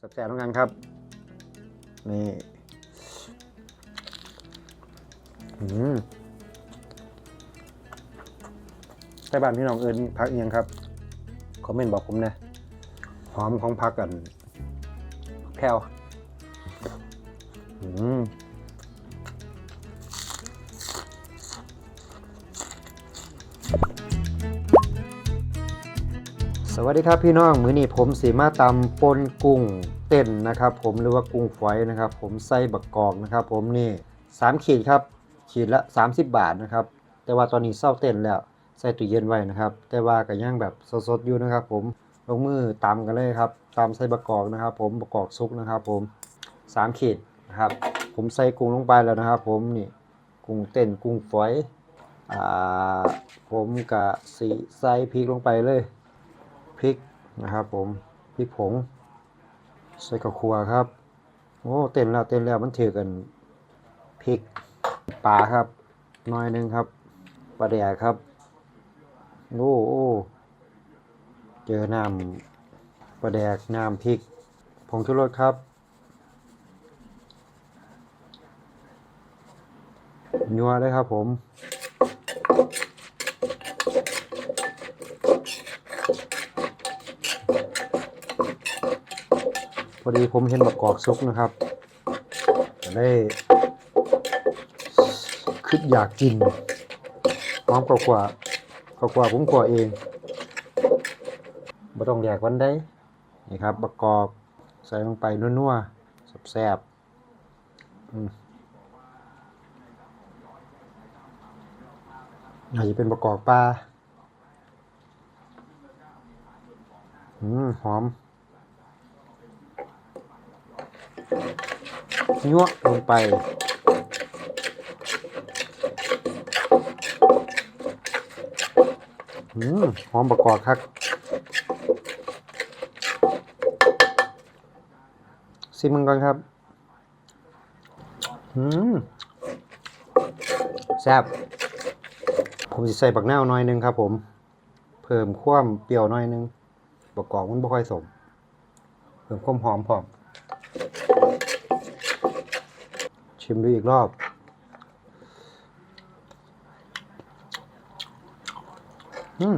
สแซ่บๆต้องกันครับ นี่หืมใต้บ้านพี่น้องเอิญพักเอียงครับ คอมเมนต์บอกผมนะหอมของพักกันแพลวอืม สวัสดีครับพี่น้องมื้อนี้ผมสีมาตำปนกุ้งเต้นนะครับ ผมหรือว่ากุ้งฝอยนะครับ ผมใส่บักกอกนะครับ ผมนี่3ขีดครับขีดละ 30 บาทนะครับ แต่ว่าตอนนี้เศร้าเต้นแล้วใส่ตู้เย็นไว้นะครับ แต่ว่าก็ยังแบบสดๆอยู่นะครับ ผมลงมือตำกันเลยครับตำใส่บักกอกนะครับ ผมบักกอกซุกนะครับ ผม3ขีดนะครับ ผมใส่กุ้งลงไปแล้วนะครับ ผมนี่กุ้งเต้นกุ้งฝอยอ่าผมกะสีใส่พริกลงไปเลย พริกนะครับ ผมพริกผงใส่กับครัวครับโอ้เต้นแล้วเต้นแล้วมันถือกันพริกปลาครับน้อยนึงครับปลาแดกครับโอ้โอ้เจอน้ำปลาแดกน้ำพริกผงชูรสครับนัวเลยครับผม อดีผมเห็นบักกอกซุกนะครับก็ได้คิดอยากกินพร้อมกว่ากว่ากว่ากว่าผมกว่าเองบ่ต้องแยกวันได้นี่ครับบักกอกใส่ลงไปนัวๆแซ่บๆอาจจะเป็นบักกอกปลา อืม หอม ยั่วลงไปอืมหอมประกอบครับซิมมันก่อนครับอืมแซ่บผมจะใส่บักนาวหน่อยหนึงครับ ผม เพิ่มความเปรี้ยวหน่อยหนึงประกอบมันบ่ค่อยสมเพิ่มความหอมพร้อม ชิมดูอีกรอบ อืม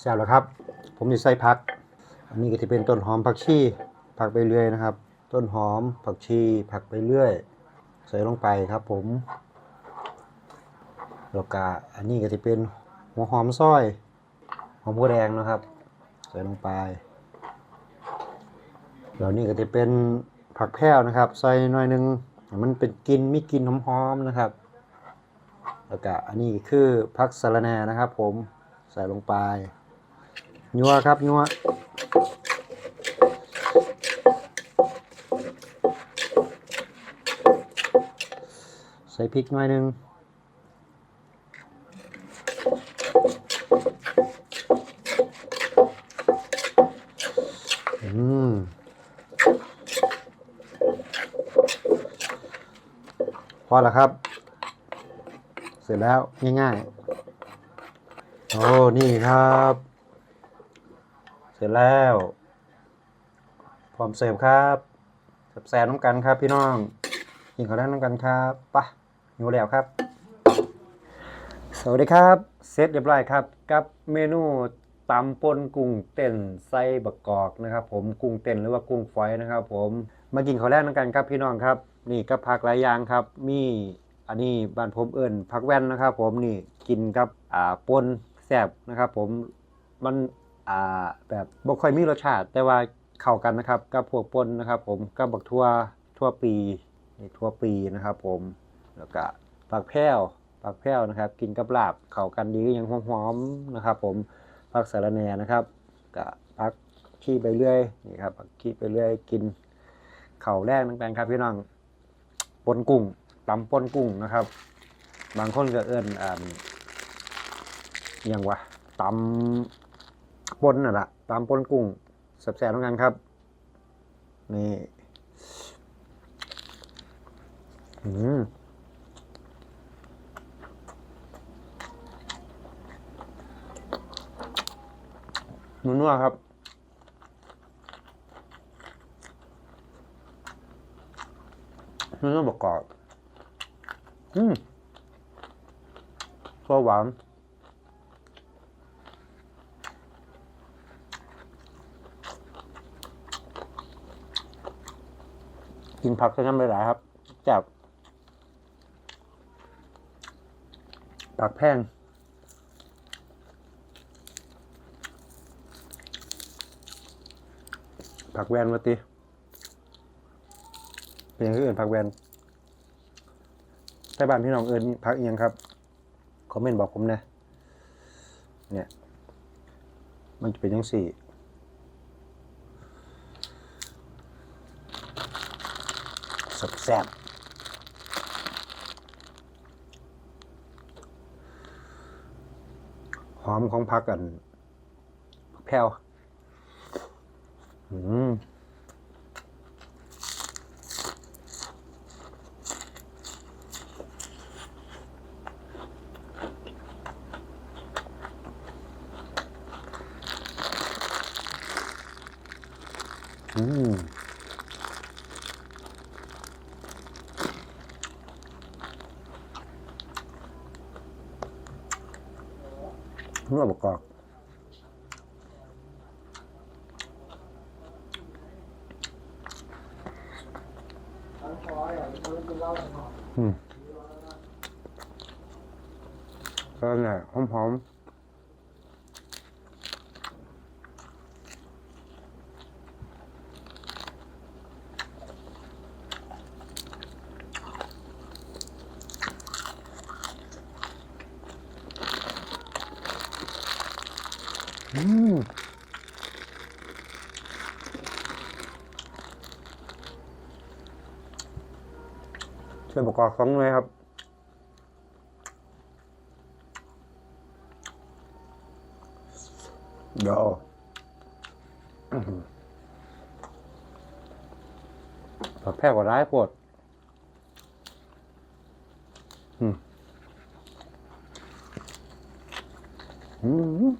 แซ่บแล้วครับ ผมจะใส่ผัก อันนี้ก็จะเป็นต้นหอมผักชี ผักไปเรื่อยนะครับ ต้นหอมผักชี ผักไปเรื่อย ใส่ลงไปครับผม แล้วก็อันนี้ก็จะเป็นหัวหอมซอย หอมหัวแดงนะครับ ใส่ลงไปแล้วนี่ก็จะเป็น ผักแพรวนะครับ ใส่หน่อยหนึงมันเป็นกินมีกินหอมๆนะครับ แล้วก็อันนี้คือผักสะระแหน่นะครับ ผมใส่ลงไปยัวครับยัวใส่พริกหน่อยหนึงอืม พ อแล้วครับ เสร็จแล้วง่ายๆ โอ้นี่ครับ เสร็จแล้ว พร้อมเสิร์ฟครับแซ่บๆน้ำกันครับพี่น้องกินข้าวแดงน้ำกันครับปะอยู่แล้วครับ สวัสดีครับ เสร็จเรียบร้อยครับ กับเมนู ตำปนกุ้งเต้นไส้บักกอกนะครับ ผมกุ้งเต้นหรือว่ากุ้งฝอยนะครับ ผมมากินข้าวแรกน้ำกันครับพี่น้องครับ นี่ก็ผักหลายอย่างครับ มีอันนี้บ้านผมเอิญผักแว่นนะครับ ผมนี่กินกับอ่าปนแซ่บนะครับ ผมมันอ่าแบบบ่ค่อยมีรสชาติ แต่ว่าเข้ากันนะครับกับพวกปนนะครับ ผมกับบักทั่วทั่วปีนี่ทั่วปีนะครับ ผมแล้วก็ผักแพรวผักแพรวนะครับ กินกับลาบเข้ากันดีก็ยังหอมๆนะครับ ผม ผักสะรแน่นะครับกับผักขี้ไปเรื่อยนี่ครับขี้ไปเรื่อยกินเข่าแรกนั่นครับพี่น้องปนกุ้งตำปนกุ้งนะครับ บางคนก็เอิ้นอ่าอย่างวะตำปนน่ะละตำปนกุ้งสแซ่บๆทั้งกันครับนี่อืม หนูนัวครับหนูนัวประกอบอืมก็หวานกินผักก็ทำไปหลายครับจับผักแพง ผักแวนมาติเป็นอย่างอื่นผักแวนแต่บ้านพี่น้องเอิญผักเอียงครับคอมเมนต์บอกผมนะ เนี่ย มันจะเป็นยังสี่แซ่บหอมของผักกันแพรว อืมอืมนัว บกกอกอืม ส่วนประกอบของเลยครับเดี๋ยวผักแพร่กว่าร้ายปวดอืมอืม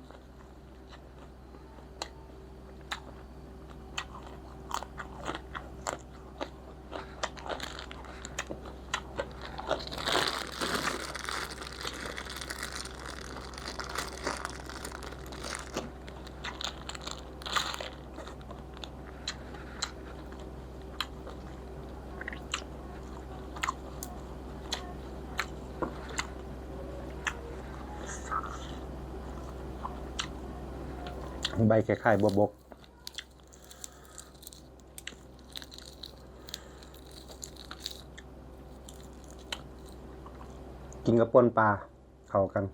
ใบคล้ายๆบัวบกกินกับปนปลาเข้ากัน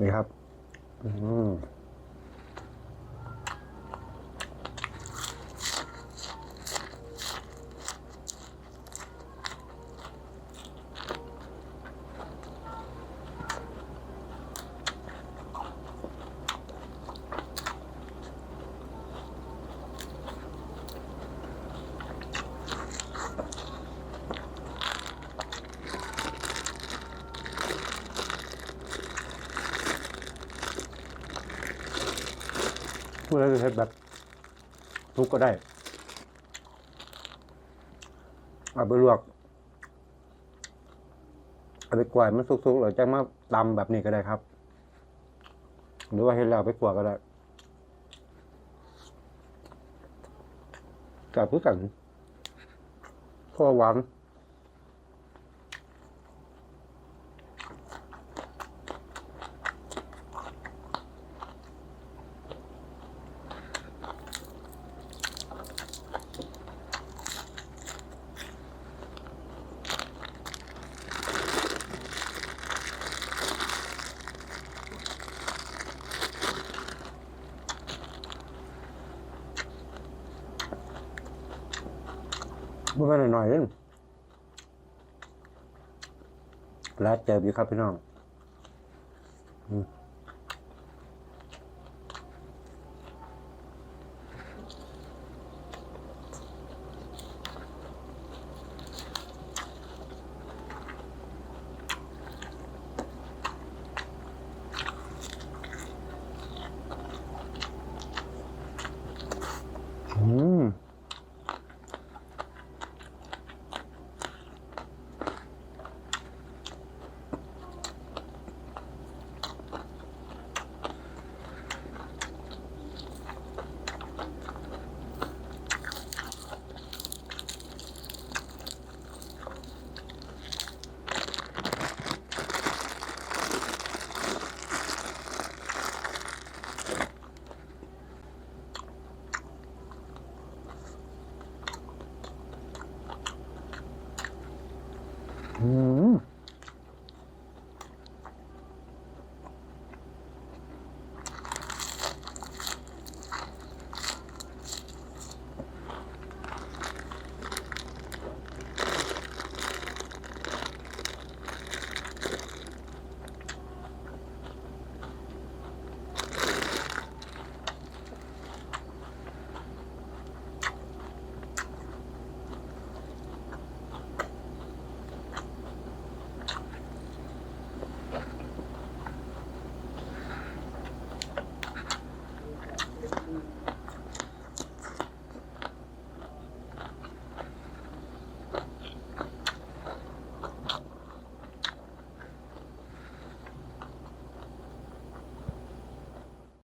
นี่ครับ อืม เมื่อเราจะเฮ็ดแบบทุกก็ได้เอาไปลวกเอาไปกวาดมันสุกๆหรือจะมาตำแบบนี้ก็ได้ครับ หรือว่าเห็นแล้วเอาไปกวาดก็ได้กับพือกันข้อหวาน มันก็หน่อยๆนึงแล้วเจออยู่ครับพี่น้อง อืม